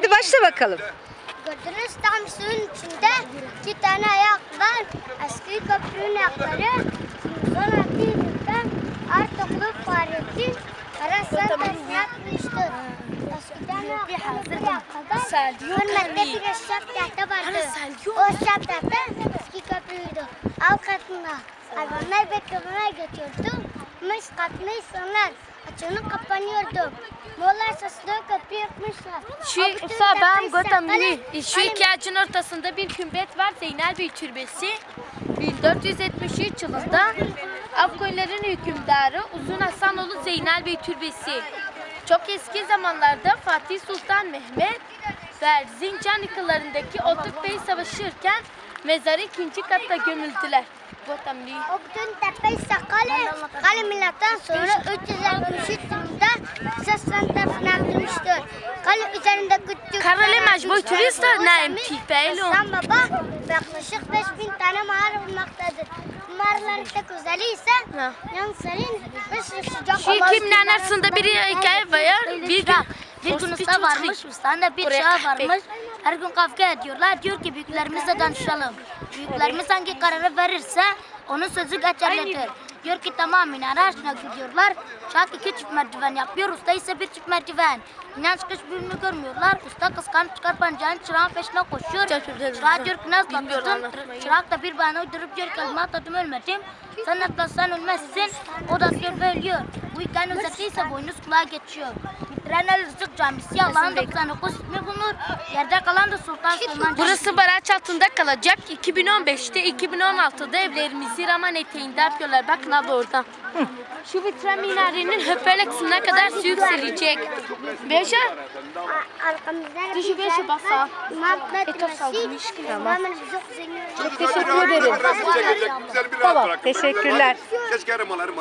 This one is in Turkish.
Hadi başla bakalım. Gördünüz tam suyun içinde iki tane ayak var. Eski köprünün ayakları. Sonra yüzden Artuklu Fahrettin Karasan tasını atmıştır. Eskiden ayakları kadar hürmette bir eşyap tahta vardı. O eşyap tahta eski köprüydü. Alt katında hayvanlar beklemeye götürdü. Mış katlı insanlar açılıp kapanıyordu. Moğollar sesli köprü yapmışlar. Şu usta ben sakalı- Şu iki ağacın ortasında bir kümbet var. Zeynel Bey Türbesi. 1473 yılında Afganilerin hükümdarı Uzun Hasanoğlu Zeynel Bey Türbesi. Çok eski zamanlarda Fatih Sultan Mehmet ve Erzincan yıkılarındaki Otuk Bey savaşırken mezarı ikinci katta gömüldüler. O bütün tepe sakalı Kale milattan sonra 363 yılında Sassan tarafına atılmıştır. Kale üzerinde küçük Karale mecbur turist da ne empipeylo. Hasan Baba yaklaşık 5000 tane mağara bulmaktadır. Bu Mağaraların tek özelliği ise Ha. yan serin ve sıcak Şu ikiminin arasında bir hikaye var. Bir gün Bir gün usta varmış, ustanın da bir kahve. varmış. Her gün kavga ediyorlar. Diyor ki büyüklerimizle danışalım. Büyüklerimiz hangi kararı verirse onun sözü geçerlidir. Diyor ki tamam ağaçına gidiyorlar. Çak iki çift merdiven yapıyor. Usta ise bir çift merdiven. İnanç kış birbirini görmüyorlar. Usta kıskanıp çıkar pancağın çırağın peşine koşuyor. Çırağa diyor ki nasıl atladın? Çırak da bir bana uydurup diyor ki elma atladım ölmedim. Sen atlasan ölmezsin. O da diyor ve ölüyor. Bu hikayenin özeti ise boynuz kulağa geçiyor. Bitiren El Rızık Camisi Allah'ın 99 ismi bulunur. Yerde kalan da Sultan Süleyman. Burası baraj altında kalacak. 2015'te 2016'da evlerimizi Raman eteğinde yapıyorlar. Bakın abla orada. Şu vitren minarenin höpele kısmına kadar su yükselecek. Beşe Dışı beşe basa. Almış. Muhammed Zuk Zengi. Teşekkür ederim. Tamam. Teşekkürler. Keşke aramalarım